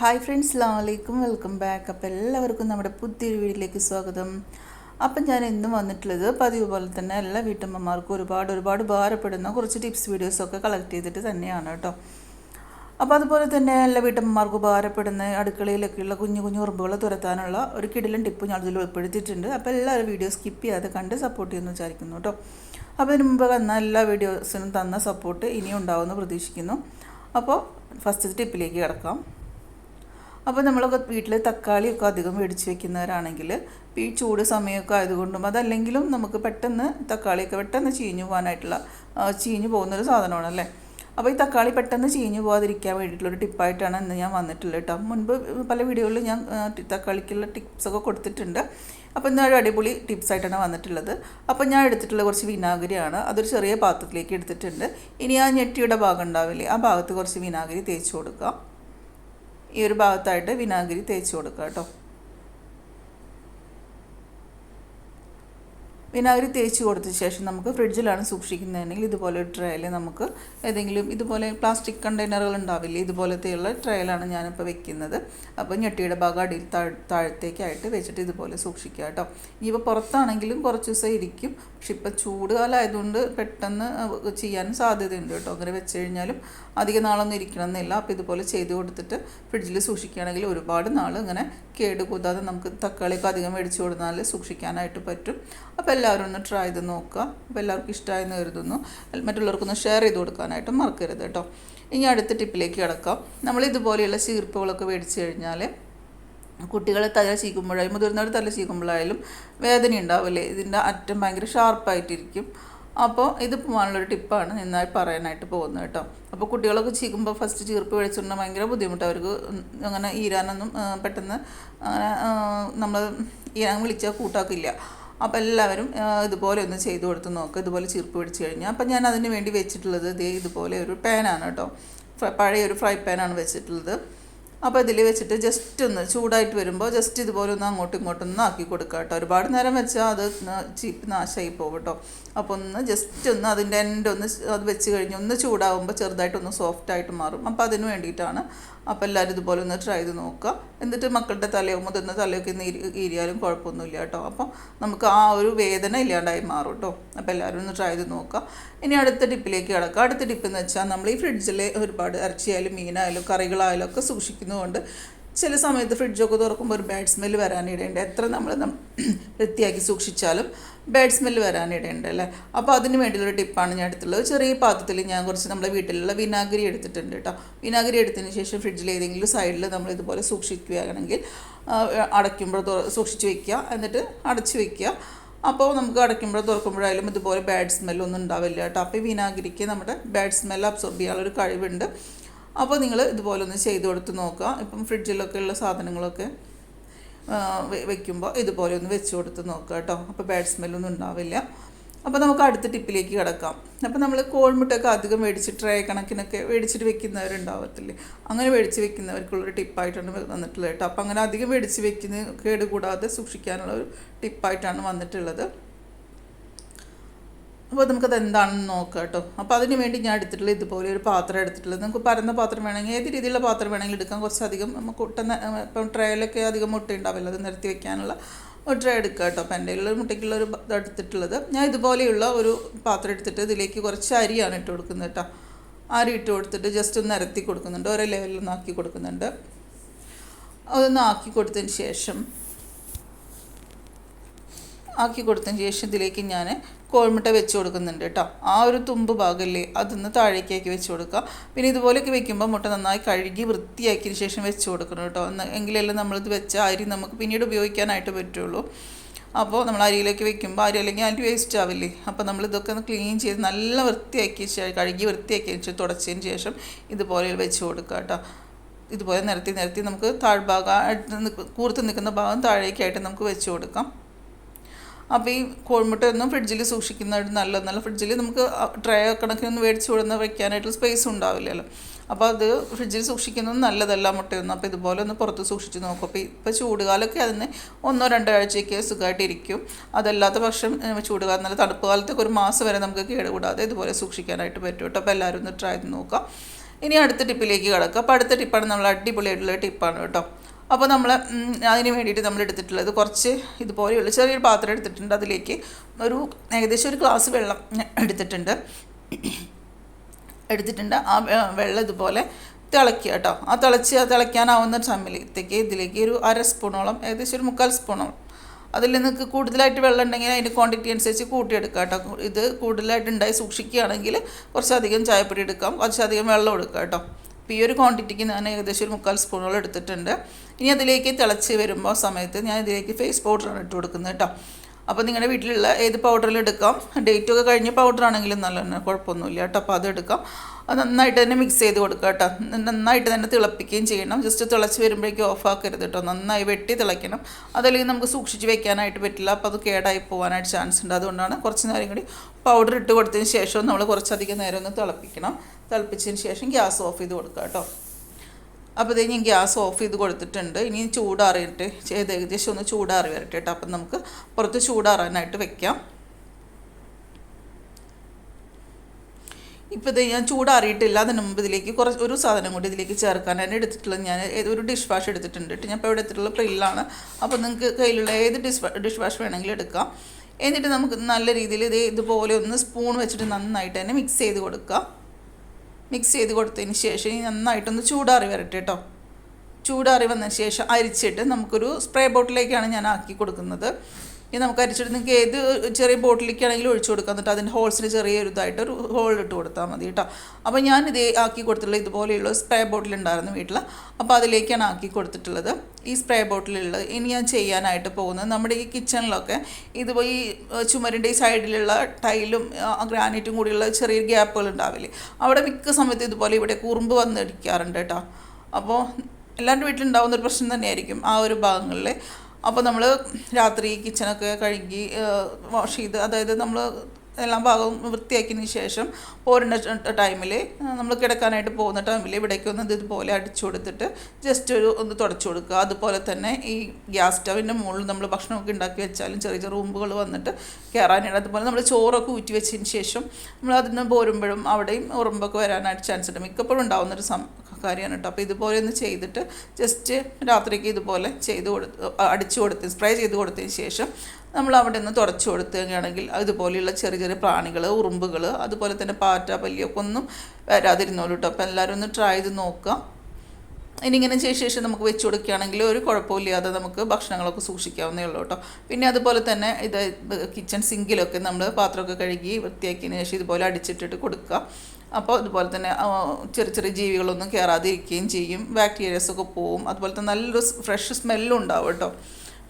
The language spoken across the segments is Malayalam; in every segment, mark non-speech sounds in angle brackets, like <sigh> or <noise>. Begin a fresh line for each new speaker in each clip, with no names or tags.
ഹായ് ഫ്രണ്ട്സ് ലാലേക്കും വെൽക്കം ബാക്ക് അപ്പോൾ എല്ലാവർക്കും നമ്മുടെ പുതിയൊരു വീട്ടിലേക്ക് സ്വാഗതം. അപ്പം ഞാൻ ഇന്നും വന്നിട്ടുള്ളത് പതിവ് പോലെ തന്നെ എല്ലാ വീട്ടമ്മമാർക്കും ഒരുപാട് ഒരുപാട് ഉപകാരപ്പെടുന്ന കുറച്ച് ടിപ്സ് വീഡിയോസൊക്കെ കളക്ട് ചെയ്തിട്ട് തന്നെയാണ് കേട്ടോ. അപ്പോൾ അതുപോലെ തന്നെ എല്ലാ വീട്ടമ്മമാർക്കും ഉപകാരപ്പെടുന്ന അടുക്കളയിലൊക്കെയുള്ള കുഞ്ഞു കുഞ്ഞു ഉറുമ്പുകൾ തുരത്താനുള്ള ഒരു കിടിലൻ ടിപ്പ് ഞാൻ അതിൽ ഉൾപ്പെടുത്തിയിട്ടുണ്ട്. അപ്പോൾ എല്ലാവരും വീഡിയോ സ്കിപ്പ് ചെയ്യാതെ കണ്ട് സപ്പോർട്ട് ചെയ്യുമെന്ന് വിചാരിക്കുന്നു കേട്ടോ. അപ്പോൾ ഇതിന് മുമ്പ് വന്ന എല്ലാ വീഡിയോസിനും തന്ന സപ്പോർട്ട് ഇനിയും ഉണ്ടാവുമെന്ന് പ്രതീക്ഷിക്കുന്നു. അപ്പോൾ ഫസ്റ്റ് ടിപ്പിലേക്ക് കിടക്കാം. അപ്പോൾ നമ്മളൊക്കെ വീട്ടിൽ തക്കാളിയൊക്കെ അധികം മേടിച്ച് വെക്കുന്നവരാണെങ്കിൽ ഈ ചൂട് സമയമൊക്കെ ആയതുകൊണ്ടും അതല്ലെങ്കിലും നമുക്ക് പെട്ടെന്ന് തക്കാളിയൊക്കെ പെട്ടെന്ന് ചീഞ്ഞു പോകാനായിട്ടുള്ള ചീഞ്ഞു പോകുന്നൊരു സാധനമാണല്ലേ? അപ്പോൾ ഈ തക്കാളി പെട്ടെന്ന് ചീഞ്ഞു പോകാതിരിക്കാൻ വേണ്ടിയിട്ടുള്ളൊരു ടിപ്പായിട്ടാണ് ഇന്ന് ഞാൻ വന്നിട്ടുള്ളത് കേട്ടോ. മുൻപ് പല വീഡിയോകളിൽ ഞാൻ തക്കാളിക്കുള്ള ടിപ്സൊക്കെ കൊടുത്തിട്ടുണ്ട്. അപ്പോൾ ഇന്ന് ഒരു അടിപൊളി ടിപ്സായിട്ടാണ് വന്നിട്ടുള്ളത്. അപ്പോൾ ഞാൻ എടുത്തിട്ടുള്ള കുറച്ച് വിനാഗിരിയാണ്. അതൊരു ചെറിയ പാത്രത്തിലേക്ക് എടുത്തിട്ടുണ്ട്. ഇനി ആ ഞെട്ടിയുടെ ഭാഗം ഉണ്ടാവില്ലേ ആ ഭാഗത്ത് കുറച്ച് വിനാഗിരി തേച്ച് കൊടുക്കാം. ഈ ഒരു ഭാഗത്തായിട്ട് വിനാഗിരി തേച്ച് കൊടുക്കുക കേട്ടോ. വിനാഗിരി തേച്ച് കൊടുത്ത ശേഷം നമുക്ക് ഫ്രിഡ്ജിലാണ് സൂക്ഷിക്കുന്നതെങ്കിൽ ഇതുപോലെ ട്രയൽ നമുക്ക് ഏതെങ്കിലും ഇതുപോലെ പ്ലാസ്റ്റിക് കണ്ടെയ്നറുകൾ ഉണ്ടാവില്ലേ? ഇതുപോലത്തെയുള്ള ട്രേയിലാണ് ഞാനിപ്പോൾ വെക്കുന്നത്. അപ്പോൾ ഞെട്ടിയുടെ ഭാഗം അടിയിൽ താഴ് താഴത്തേക്കായിട്ട് വെച്ചിട്ട് ഇതുപോലെ സൂക്ഷിക്കുക കേട്ടോ. ഇനിയിപ്പോൾ പുറത്താണെങ്കിലും കുറച്ച് ദിവസം ഇരിക്കും. പക്ഷെ ഇപ്പം ചൂട് കാലമായതുകൊണ്ട് പെട്ടെന്ന് ചെയ്യാനും സാധ്യതയുണ്ട് കേട്ടോ. അങ്ങനെ വെച്ച് കഴിഞ്ഞാലും അധിക നാളൊന്നും ഇരിക്കണമെന്നില്ല. അപ്പോൾ ഇതുപോലെ ചെയ്ത് കൊടുത്തിട്ട് ഫ്രിഡ്ജിൽ സൂക്ഷിക്കുകയാണെങ്കിൽ ഒരുപാട് നാൾ ഇങ്ങനെ കേട് കൂതാതെ നമുക്ക് തക്കാളിയൊക്കെ അധികം മേടിച്ച് കൊടുത്താൽ സൂക്ഷിക്കാനായിട്ട് പറ്റും. അപ്പോൾ എല്ലാവരും ഒന്ന് ട്രൈ ചെയ്ത് നോക്കുക. അപ്പോൾ എല്ലാവർക്കും ഇഷ്ടമായെന്ന് കരുതുന്നു. മറ്റുള്ളവർക്കൊന്ന് ഷെയർ ചെയ്ത് കൊടുക്കാനായിട്ട് മറക്കരുത് കേട്ടോ. ഇനി അടുത്ത ടിപ്പിലേക്ക് കിടക്കാം. നമ്മൾ ഇതുപോലെയുള്ള ചീർപ്പുകളൊക്കെ മേടിച്ച് കഴിഞ്ഞാൽ കുട്ടികളെ തല ചീക്കുമ്പോഴായാലും മുതിർന്നവർ തല ചീക്കുമ്പോഴായാലും വേദന ഉണ്ടാവില്ലേ? ഇതിന്റെ അറ്റം ഭയങ്കര ഷാർപ്പായിട്ടിരിക്കും അപ്പോൾ ഇത് പോകാനുള്ളൊരു ടിപ്പാണ് നന്നായി പറയാനായിട്ട് പോകുന്നത് കേട്ടോ. അപ്പോൾ കുട്ടികളൊക്കെ ചീക്കുമ്പോൾ ഫസ്റ്റ് ചീർപ്പ് കഴിച്ചിട്ടുണ്ടെങ്കിൽ ഭയങ്കര ബുദ്ധിമുട്ട്. അവർക്ക് അങ്ങനെ ഈരാനൊന്നും പെട്ടെന്ന് അങ്ങനെ നമ്മൾ ഈരാൻ വിളിച്ചാൽ കൂട്ടാക്കില്ല. അപ്പോൾ എല്ലാവരും ഇതുപോലെ ഒന്ന് ചെയ്തു കൊടുത്ത് നോക്കുക ഇതുപോലെ ചീർപ്പ് പിടിച്ച് കഴിഞ്ഞാൽ അപ്പോൾ ഞാൻ അതിന് വേണ്ടി വെച്ചിട്ടുള്ളത് ദേ ഇതുപോലെ ഒരു പാനാണ് കേട്ടോ. പഴയ ഒരു ഫ്രൈ പാനാണ് വെച്ചിട്ടുള്ളത്. അപ്പോൾ ഇതിൽ വെച്ചിട്ട് ജസ്റ്റ് ഒന്ന് ചൂടായിട്ട് വരുമ്പോൾ ജസ്റ്റ് ഇതുപോലെ ഒന്ന് അങ്ങോട്ടും ഇങ്ങോട്ടും ഒന്ന് ആക്കി കൊടുക്കുക കേട്ടോ. ഒരുപാട് നേരം വെച്ചാൽ അത് ചീപ്പ് നാശമായി പോകും കേട്ടോ. അപ്പോൾ ഒന്ന് ജസ്റ്റ് ഒന്ന് അതിന്റെ എൻഡ് ഒന്ന് അത് വെച്ച് കഴിഞ്ഞ് ഒന്ന് ചൂടാവുമ്പോൾ ചെറുതായിട്ടൊന്ന് സോഫ്റ്റായിട്ട് മാറും. അപ്പോൾ അതിന് വേണ്ടിയിട്ടാണ് അപ്പോൾ എല്ലാവരും ഇതുപോലെ ഒന്ന് ട്രൈ ചെയ്ത് നോക്കുക. എന്നിട്ട് മക്കളുടെ തലയോ മുതിർന്ന തലയൊക്കെ ഒന്ന് ഈരിയാലും കുഴപ്പമൊന്നുമില്ല കേട്ടോ. അപ്പോൾ നമുക്ക് ആ ഒരു വേദന ഇല്ലാണ്ടായി മാറും കേട്ടോ. അപ്പോൾ എല്ലാവരും ഒന്ന് ട്രൈ ചെയ്ത് നോക്കുക. ഇനി അടുത്ത ടിപ്പിലേക്ക് കിടക്കുക അടുത്ത ടിപ്പ് എന്ന് വെച്ചാൽ നമ്മൾ ഈ ഫ്രിഡ്ജിൽ ഒരുപാട് ഇറച്ചിയായാലും മീനായാലും കറികളായാലും ഒക്കെ സൂക്ഷിക്കുന്നതുകൊണ്ട് ചില സമയത്ത് ഫ്രിഡ്ജൊക്കെ തുറക്കുമ്പോൾ ഒരു ബാഡ് സ്മെല്ല് വരാനിടയുണ്ട്. എത്ര നമ്മൾ <clears throat> വൃത്തിയാക്കി സൂക്ഷിച്ചാലും ബാഡ് സ്മെല്ല് വരാനിടയുണ്ട് അല്ലേ? അപ്പോൾ അതിന് വേണ്ടിയുള്ളൊരു ടിപ്പാണ് ഞാൻ എടുത്തുള്ളത് ചെറിയ പാത്രത്തിൽ ഞാൻ കുറച്ച് നമ്മുടെ വീട്ടിലുള്ള വിനാഗിരി എടുത്തിട്ടുണ്ട് കേട്ടോ. വിനാഗിരി എടുത്തതിന് ശേഷം ഫ്രിഡ്ജിൽ ഏതെങ്കിലും സൈഡിൽ നമ്മൾ ഇതുപോലെ സൂക്ഷിക്കുകയാണെങ്കിൽ അടയ്ക്കുമ്പോൾ സൂക്ഷിച്ച് വെക്കുക. എന്നിട്ട് അടച്ച് വെക്കുക. അപ്പോൾ നമുക്ക് അടയ്ക്കുമ്പോഴോ തുറക്കുമ്പോഴായാലും ഇതുപോലെ ബാഡ് സ്മെല്ലൊന്നും ഉണ്ടാവില്ല കേട്ടോ. അപ്പോൾ ഈ വിനാഗിരിക്ക് നമ്മുടെ ബാഡ് സ്മെല്ല് അബ്സോർബ് ചെയ്യാനുള്ളൊരു കഴിവുണ്ട്. അപ്പോൾ നിങ്ങൾ ഇതുപോലെ ഒന്ന് ചെയ്ത് കൊടുത്ത് നോക്കുക. ഇപ്പം ഫ്രിഡ്ജിലൊക്കെ ഉള്ള സാധനങ്ങളൊക്കെ വെക്കുമ്പോൾ ഇതുപോലെ ഒന്ന് വെച്ച് കൊടുത്ത് നോക്കുക കേട്ടോ. അപ്പോൾ ബാഡ് സ്മെല്ലൊന്നും ഉണ്ടാവില്ല. അപ്പോൾ നമുക്ക് അടുത്ത ടിപ്പിലേക്ക് കിടക്കാം. അപ്പോൾ നമ്മൾ കോഴിമുട്ടയൊക്കെ അധികം മേടിച്ച് ട്രേ കണക്കിനൊക്കെ മേടിച്ചിട്ട് വെക്കുന്നവരുണ്ടാവത്തില്ലേ? അങ്ങനെ മേടിച്ച് വെക്കുന്നവർക്കുള്ളൊരു ടിപ്പായിട്ടാണ് വന്നിട്ടുള്ളത് കേട്ടോ. അപ്പോൾ അങ്ങനെ അധികം മേടിച്ച് വെക്കുന്ന കേടുകൂടാതെ സൂക്ഷിക്കാനുള്ള ഒരു ടിപ്പായിട്ടാണ് വന്നിട്ടുള്ളത്. അപ്പോൾ നമുക്കത് എന്താണെന്ന് നോക്കാം കേട്ടോ. അപ്പോൾ അതിന് വേണ്ടി ഞാൻ എടുത്തിട്ടുള്ള ഇതുപോലെ ഒരു പാത്രം എടുത്തിട്ടുള്ളത്. നമുക്ക് പരന്ന പാത്രം വേണമെങ്കിൽ ഏത് രീതിയിലുള്ള പാത്രം വേണമെങ്കിലും എടുക്കാം. കുറച്ചധികം നമുക്ക് ഒട്ടുന്ന ഇപ്പം ട്രേയിലൊക്കെ അധികം മുട്ട ഉണ്ടാവില്ല അത് നിരത്തി വെക്കാനുള്ള ഒരു ട്രേ എടുക്കുക കേട്ടോ. അപ്പം എന്റെ ഉള്ള മുട്ടയ്ക്കുള്ള ഒരു എടുത്തിട്ടുള്ളത് ഞാൻ ഇതുപോലെയുള്ള ഒരു പാത്രം എടുത്തിട്ട് ഇതിലേക്ക് കുറച്ച് അരിയാണ് ഇട്ട് കൊടുക്കുന്നത് കേട്ടോ. അരി ഇട്ട് കൊടുത്തിട്ട് ജസ്റ്റ് ഒന്ന് നിരത്തി കൊടുക്കുന്നുണ്ട്. ഓരോ ലെവലിൽ ഒന്ന് ആക്കി കൊടുക്കുന്നുണ്ട്. അതൊന്ന് ആക്കി കൊടുത്തതിന് ശേഷം ആക്കി കൊടുത്തതിന് ശേഷം ഇതിലേക്ക് ഞാൻ കോഴിമുട്ട വെച്ച് കൊടുക്കുന്നുണ്ട് കേട്ടോ. ആ ഒരു തുമ്പ് ഭാഗമല്ലേ അതൊന്ന് താഴേക്കാക്കി വെച്ച് കൊടുക്കുക. പിന്നെ ഇതുപോലെയൊക്കെ വെക്കുമ്പോൾ മുട്ട നന്നായി കഴുകി വൃത്തിയാക്കിയതിന് ശേഷം വെച്ച് കൊടുക്കണം കേട്ടോ. എങ്കിലല്ല നമ്മളിത് വെച്ച അരി നമുക്ക് പിന്നീട് ഉപയോഗിക്കാനായിട്ട് പറ്റുള്ളൂ. അപ്പോൾ നമ്മൾ അരിയിലേക്ക് വെക്കുമ്പോൾ അരി അല്ലെങ്കിൽ അരി വേസ്റ്റ് ആവില്ലേ അപ്പോൾ നമ്മൾ ഇതൊക്കെ ഒന്ന് ക്ലീൻ ചെയ്ത് നല്ല വൃത്തിയാക്കിയ ശേഷം കഴുകി വൃത്തിയാക്കിയതിന് ശേഷം തുടച്ചതിന് ശേഷം ഇതുപോലെ വെച്ച് കൊടുക്കുക കേട്ടോ. ഇതുപോലെ നിരത്തി നിരത്തി നമുക്ക് താഴ്ഭാഗം കൂർത്ത് നിൽക്കുന്ന ഭാഗം താഴേക്കായിട്ട് നമുക്ക് വെച്ച് കൊടുക്കാം. അപ്പോൾ ഈ കോഴിമുട്ട ഒന്നും ഫ്രിഡ്ജിൽ സൂക്ഷിക്കുന്നത് നല്ലതൊന്നല്ല ഫ്രിഡ്ജിൽ നമുക്ക് ട്രേ കണക്കിനൊന്നും മേടിച്ച് കൊടുന്ന വയ്ക്കാനായിട്ടുള്ള സ്പേസ് ഉണ്ടാവില്ലല്ലോ. അപ്പോൾ അത് ഫ്രിഡ്ജിൽ സൂക്ഷിക്കുന്നത് നല്ലതല്ല മുട്ടയൊന്നും. അപ്പോൾ ഇതുപോലെ ഒന്ന് പുറത്ത് സൂക്ഷിച്ച് നോക്കും. അപ്പോൾ ഇപ്പോൾ ചൂടുകാലമൊക്കെ അതിന് ഒന്നോ രണ്ടോ ആഴ്ചയൊക്കെ സുഖമായിട്ടിരിക്കും അതല്ലാത്ത പക്ഷം ചൂടുകാലം നല്ല തണുപ്പ് കാലത്തൊക്കെ ഒരു മാസം വരെ നമുക്ക് കേടുകൂടാതെ ഇതുപോലെ സൂക്ഷിക്കാനായിട്ട് പറ്റും കേട്ടോ. അപ്പോൾ എല്ലാവരും ഒന്ന് ട്രൈ ചെയ്ത് നോക്കാം. ഇനി അടുത്ത ടിപ്പിലേക്ക് കിടക്കുക അപ്പോൾ അടുത്ത ടിപ്പാണ് നമ്മൾ അടിപൊളിയായിട്ടുള്ള ടിപ്പാണ് കേട്ടോ. അപ്പോൾ നമ്മൾ അതിന് വേണ്ടിയിട്ട് നമ്മൾ എടുത്തിട്ടുള്ളത് കുറച്ച് ഇതുപോലെയുള്ള ചെറിയൊരു പാത്രം എടുത്തിട്ടുണ്ട്. അതിലേക്ക് ഒരു ഏകദേശം ഒരു ഗ്ലാസ് വെള്ളം എടുത്തിട്ടുണ്ട്. എടുത്തിട്ടുണ്ട്. ആ വെള്ളം ഇതുപോലെ തിളയ്ക്കുക കേട്ടോ. ആ തിളച്ച് ആ തിളയ്ക്കാനാവുന്ന സമയത്തേക്ക് ഇതിലേക്ക് ഒരു അര സ്പൂണോളം ഏകദേശം ഒരു മുക്കാൽ സ്പൂണോളം അതിൽ നിങ്ങൾക്ക് കൂടുതലായിട്ട് വെള്ളം ഉണ്ടെങ്കിൽ അതിന്റെ ക്വാണ്ടിറ്റി അനുസരിച്ച് കൂട്ടിയെടുക്കുക കേട്ടോ. ഇത് കൂടുതലായിട്ട് ഉണ്ടായി സൂക്ഷിക്കുകയാണെങ്കിൽ കുറച്ചധികം ചായപ്പൊടി എടുക്കാം. കുറച്ചധികം വെള്ളം എടുക്കുക കേട്ടോ. അപ്പോൾ ഈ ഒരു ക്വാണ്ടിറ്റിക്ക് ഞാൻ ഏകദേശം ഒരു മുക്കാൽ സ്പൂണോളം എടുത്തിട്ടുണ്ട്. ഇനി അതിലേക്ക് തിളച്ച് വരുമ്പോൾ സമയത്ത് ഞാൻ ഇതിലേക്ക് ഫേസ് പൗഡറാണ് ഇട്ട് കൊടുക്കുന്നത് കേട്ടോ. അപ്പോൾ നിങ്ങളുടെ വീട്ടിലുള്ള ഏത് പൗഡറിലും എടുക്കാം? ഡേറ്റ് ഒക്കെ കഴിഞ്ഞ പൗഡറാണെങ്കിലും നല്ല തന്നെ കുഴപ്പമൊന്നുമില്ല കേട്ടോ. അപ്പോൾ അത് എടുക്കാം. അത് നന്നായിട്ട് തന്നെ മിക്സ് ചെയ്ത് കൊടുക്കുക കേട്ടോ. നന്നായിട്ട് തന്നെ തിളപ്പിക്കുകയും ചെയ്യണം. ജസ്റ്റ് തിളച്ച് വരുമ്പോഴേക്കും ഓഫ് ആക്കരുത് കേട്ടോ. നന്നായി വെട്ടി തിളയ്ക്കണം. അതല്ലെങ്കിൽ നമുക്ക് സൂക്ഷിച്ച് വെക്കാനായിട്ട് പറ്റില്ല. അപ്പോൾ അത് കേടായി പോകാനായിട്ട് ചാൻസ് ഉണ്ട്. അതുകൊണ്ടാണ് കുറച്ച് നേരം കൂടി പൗഡർ ഇട്ട് കൊടുത്തതിന് ശേഷം നമ്മൾ കുറച്ചധികം നേരം ഒന്ന് തിളപ്പിക്കണം. തിളപ്പിച്ചതിന് ശേഷം ഗ്യാസ് ഓഫ് ചെയ്ത് കൊടുക്കുക കേട്ടോ. അപ്പോൾ ഞാൻ ഗ്യാസ് ഓഫ് ചെയ്ത് കൊടുത്തിട്ടുണ്ട്. ഇനി ചൂടാറിയിട്ട് ചെയ്ത് ഏകദേശം ഒന്ന് ചൂടാറി വരട്ടെ കേട്ടോ. അപ്പം നമുക്ക് പുറത്ത് ചൂടാറാനായിട്ട് വെക്കാം. ഇപ്പോൾ ഇത് ഞാൻ ചൂടാറിയിട്ടില്ല. അതിന് മുമ്പ് ഇതിലേക്ക് കുറച്ച് ഒരു സാധനം കൂടി ഇതിലേക്ക് ചേർക്കാൻ ചേർക്കാനാണ് എടുത്തിട്ടുള്ളത് ഞാൻ ഒരു ഡിഷ് വാഷ് എടുത്തിട്ടുണ്ട് ഞാൻ ഇപ്പോൾ ഇവിടെ എടുത്തിട്ടുള്ള പ്രില്ലാണ്. അപ്പോൾ നിങ്ങൾക്ക് കയ്യിലുള്ള ഏത് ഡിഷ് ഡിഷ് വാഷ് വേണമെങ്കിലും എടുക്കാം. എന്നിട്ട് നമുക്ക് നല്ല രീതിയിൽ ഇത് ഇതുപോലെ ഒന്ന് സ്പൂൺ വെച്ചിട്ട് നന്നായിട്ട് തന്നെ മിക്സ് ചെയ്ത് കൊടുക്കുക മിക്സ് ചെയ്ത് കൊടുത്തതിന് ശേഷം ഈ നന്നായിട്ടൊന്ന് ചൂടാറി വരട്ടെ കേട്ടോ. ചൂടാറി വന്നതിന് ശേഷം അരിച്ചിട്ട് നമുക്കൊരു സ്പ്രേ ബോട്ടിലേക്കാണ് ഞാൻ ആക്കി കൊടുക്കുന്നത്. ഇനി നമുക്ക് അരിച്ചിട്ട് നിങ്ങൾക്ക് ഏത് ചെറിയ ബോട്ടിലേക്കാണെങ്കിലും ഒഴിച്ചു കൊടുക്കാം. എന്നിട്ട് അതിന്റെ ഹോൾസിന് ചെറിയൊരു ഇതായിട്ട് ഒരു ഹോൾ ഇട്ട് കൊടുത്താൽ മതി കേട്ടോ. അപ്പോൾ ഞാൻ ഇത് ആക്കി കൊടുത്തിട്ടുള്ള ഇതുപോലെയുള്ള സ്പ്രേ ബോട്ടിൽ ഉണ്ടായിരുന്നു വീട്ടിൽ. അപ്പോൾ അതിലേക്കാണ് ആക്കി കൊടുത്തിട്ടുള്ളത് ഈ സ്പ്രേ ബോട്ടിലുള്ളത്. ഇനി ഞാൻ ചെയ്യാനായിട്ട് പോകുന്നത് നമ്മുടെ ഈ കിച്ചണിലൊക്കെ ഇതുപോലെ ഈ ചുമരിന്റെ ഈ സൈഡിലുള്ള ടൈലും ഗ്രാനൈറ്റും കൂടിയുള്ള ചെറിയ ഗ്യാപ്പുകൾ ഉണ്ടാവില്ലേ? അവിടെ മിക്ക സമയത്ത് ഇതുപോലെ ഇവിടെ കുറുമ്പ് വന്നിരിക്കാറുണ്ട് കേട്ടോ. അപ്പോൾ എല്ലാവരുടെ വീട്ടിലുണ്ടാവുന്ന ഒരു പ്രശ്നം തന്നെയായിരിക്കും ആ ഒരു ഭാഗങ്ങളിൽ അപ്പോൾ നമ്മൾ രാത്രി കിച്ചണൊക്കെ കഴുകി വാഷ് ചെയ്ത് അതായത് നമ്മൾ എല്ലാ ഭാഗവും വൃത്തിയാക്കിയതിന് ശേഷം പോരുന്ന ടൈമിൽ നമ്മൾ കിടക്കാനായിട്ട് പോകുന്ന ടൈമിൽ ഇവിടേക്ക് ഒന്ന് ഇതുപോലെ അടിച്ചു കൊടുത്തിട്ട് ജസ്റ്റ് ഒരു ഒന്ന് തുടച്ചു കൊടുക്കുക. അതുപോലെ തന്നെ ഈ ഗ്യാസ് സ്റ്റവിന്റെ മുകളിൽ നമ്മൾ ഭക്ഷണമൊക്കെ ഉണ്ടാക്കി വെച്ചാലും ചെറിയ ചെറിയ റൂമ്പുകൾ വന്നിട്ട് കയറാനായിട്ട് അതുപോലെ നമ്മൾ ചോറൊക്കെ ഊറ്റി വെച്ചതിന് ശേഷം നമ്മൾ അതിൽ നിന്ന് പോരുമ്പോഴും അവിടെയും ഉറുമ്പൊക്കെ വരാനായിട്ട് ചാൻസ് ഉണ്ട്. മിക്കപ്പോഴും ഉണ്ടാവുന്നൊരു സം കാര്യമാണ് അപ്പോൾ ഇതുപോലെ ഒന്ന് ചെയ്തിട്ട് ജസ്റ്റ് രാത്രിക്ക് ഇതുപോലെ ചെയ്ത് കൊടുത്ത് അടിച്ചു കൊടുത്ത് സ്പ്രേ ചെയ്ത് കൊടുത്തതിന് ശേഷം നമ്മൾ അവിടെ നിന്ന് തുടച്ചു കൊടുത്തുകയാണെങ്കിൽ ഇതുപോലെയുള്ള ചെറിയ ചെറിയ പ്രാണികൾ ഉറുമ്പുകൾ അതുപോലെ തന്നെ പാറ്റ പല്ലിയൊക്കെ ഒന്നും വരാതിരുന്നോളൂ കേട്ടോ. അപ്പോൾ എല്ലാവരും ഒന്ന് ട്രൈ ചെയ്ത് നോക്കുക. ഇനി ഇങ്ങനെ ചെയ്ത ശേഷം നമുക്ക് വെച്ച് കൊടുക്കുകയാണെങ്കിൽ ഒരു കുഴപ്പമില്ലാതെ നമുക്ക് ഭക്ഷണങ്ങളൊക്കെ സൂക്ഷിക്കാവുന്നേ ഉള്ളൂ കേട്ടോ. പിന്നെ അതുപോലെ തന്നെ ഇത് കിച്ചൺ സിങ്കിലൊക്കെ നമ്മൾ പാത്രമൊക്കെ കഴുകി വൃത്തിയാക്കിയതിന് ശേഷം ഇതുപോലെ അടിച്ചിട്ടിട്ട് കൊടുക്കുക. അപ്പോൾ അതുപോലെ തന്നെ ചെറിയ ചെറിയ ജീവികളൊന്നും കയറാതിരിക്കുകയും ചെയ്യും. ബാക്ടീരിയസൊക്കെ പോവും. അതുപോലെ തന്നെ നല്ലൊരു ഫ്രഷ് സ്മെല്ലും ഉണ്ടാവും കേട്ടോ.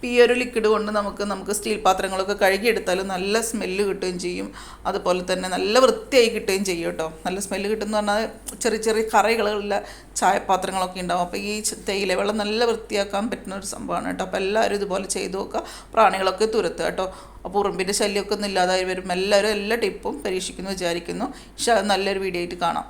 ഈ ഒരു ലിക്വിഡ് കൊണ്ട് നമുക്ക് നമുക്ക് സ്റ്റീൽ പാത്രങ്ങളൊക്കെ കഴുകിയെടുത്താലും നല്ല സ്മെല്ല് കിട്ടുകയും ചെയ്യും. അതുപോലെ തന്നെ നല്ല വൃത്തിയായി കിട്ടുകയും ചെയ്യും കേട്ടോ. നല്ല സ്മെല്ല് കിട്ടുമെന്ന് പറഞ്ഞാൽ ചെറിയ ചെറിയ കറികളുള്ള ചായപാത്രങ്ങളൊക്കെ ഉണ്ടാവും. അപ്പോൾ ഈ തേയില വെള്ളം നല്ല വൃത്തിയാക്കാൻ പറ്റുന്ന ഒരു സംഭവമാണ് കേട്ടോ. അപ്പോൾ എല്ലാവരും ഇതുപോലെ ചെയ്തു നോക്കുക. പ്രാണികളൊക്കെ തുരത്തുക കേട്ടോ. അപ്പോൾ ഉറുമ്പിന്റെ ശല്യമൊക്കെ ഒന്നും ഇല്ലാതായി വരും. എല്ലാവരും എല്ലാ ടിപ്പും പരീക്ഷിക്കുന്നു വിചാരിക്കുന്നു. പക്ഷേ നല്ലൊരു വീഡിയോ ആയിട്ട് കാണാം.